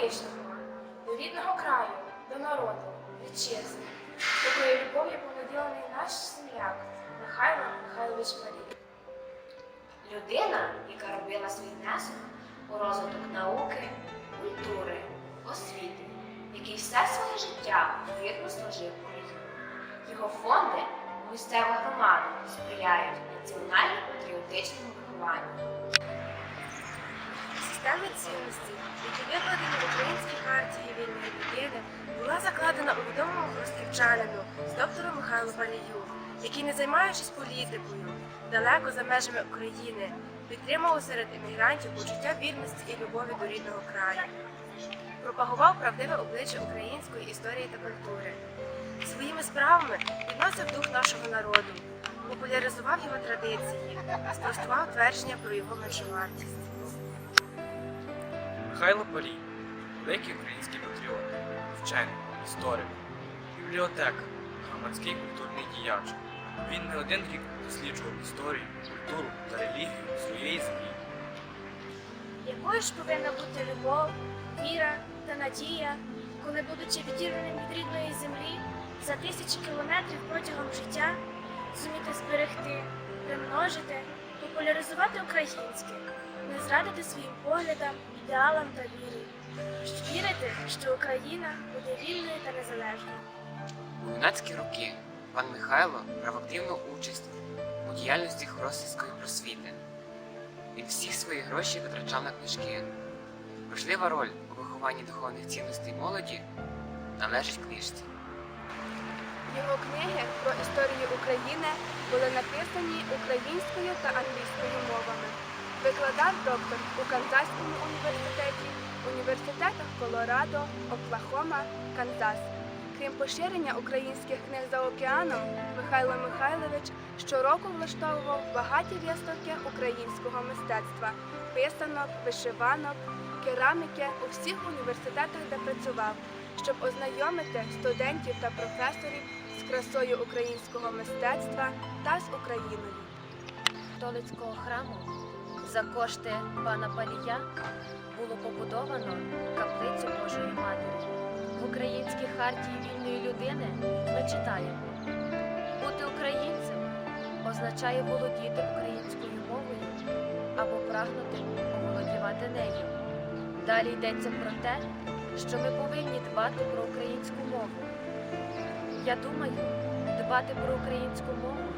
Любов до рідного краю, до народу, вітчизни. Такою любов'ю понаділений наш земляк Михайло Михайлович Палій. Людина, яка робила свій внесок у розвиток науки, культури, освіти, який все своє життя вірно служив Україні. Його фонди у місцеву громаду сприяють національно-патріотичному вихованню. Система цінностей, які викладені в Українській хартії вільної людини, була закладена у відомому хрустівчанину з доктором Михайлом Палію, який, не займаючись політикою, далеко за межами України, підтримував серед емігрантів почуття вірності і любові до рідного краю. Пропагував правдиве обличчя української історії та культури. Своїми справами підносив дух нашого народу, популяризував його традиції, спростував твердження про його меншовартість. Михайло Палій, великий український патріот, вчений, історик, бібліотекар, громадський культурний діяч. Він не один рік досліджував історію, культуру та релігію своєї землі. Якою ж повинна бути любов, віра та надія, коли, будучи відірваним від рідної землі, за тисячі кілометрів протягом життя зуміти зберегти, примножити, популяризувати українське, не зрадити своїм поглядам, ідеалам та вірі, вірити, що Україна буде вільною та незалежною. У юнацькі роки пан Михайло брав активну участь у діяльності Хоросівської просвіти. Він всі свої гроші витрачав на книжки. Важлива роль у вихованні духовних цінностей молоді належить книжці. Його книги про України були написані українською та англійською мовами. Викладав доктор у Канзаському університеті, університетах Колорадо, Оклахома, Канзас. Крім поширення українських книг за океаном, Михайло Михайлович щороку влаштовував багаті виставки українського мистецтва, писанок, вишиванок, кераміки у всіх університетах, де працював, щоб ознайомити студентів та професорів красою українського мистецтва та з Україною. католицького храму за кошти пана Палія було побудовано каплицю Божої Матері. В українській хартії вільної людини ми читаємо: бути українцем означає володіти українською мовою або прагнути оволодівати нею. Далі йдеться про те, що ми повинні дбати про українську мову. Я думаю, дбати про українську мову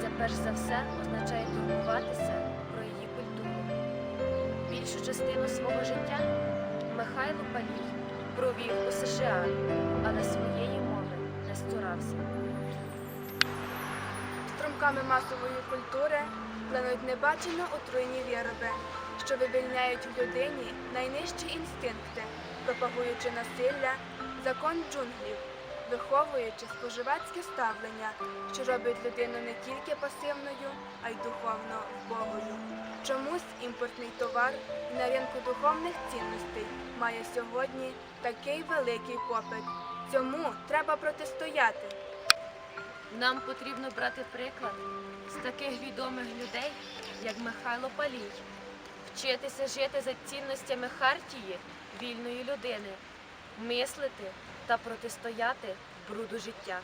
це перш за все означає турбуватися про її культуру. Більшу частину свого життя Михайло Палій провів у США, але своєї мови не стурався. Струмками масової культури планують небачено отруйні вироби, що вивільняють в людині найнижчі інстинкти, пропагуючи насилля, закон джунглів, виховуючи споживацьке ставлення, що робить людину не тільки пасивною, а й духовно вбогою. Чомусь імпортний товар на ринку духовних цінностей має сьогодні такий великий попит. Цьому треба протистояти. Нам потрібно брати приклад з таких відомих людей, як Михайло Палій, вчитися жити за цінностями хартії вільної людини, мислити та протистояти бруду життя.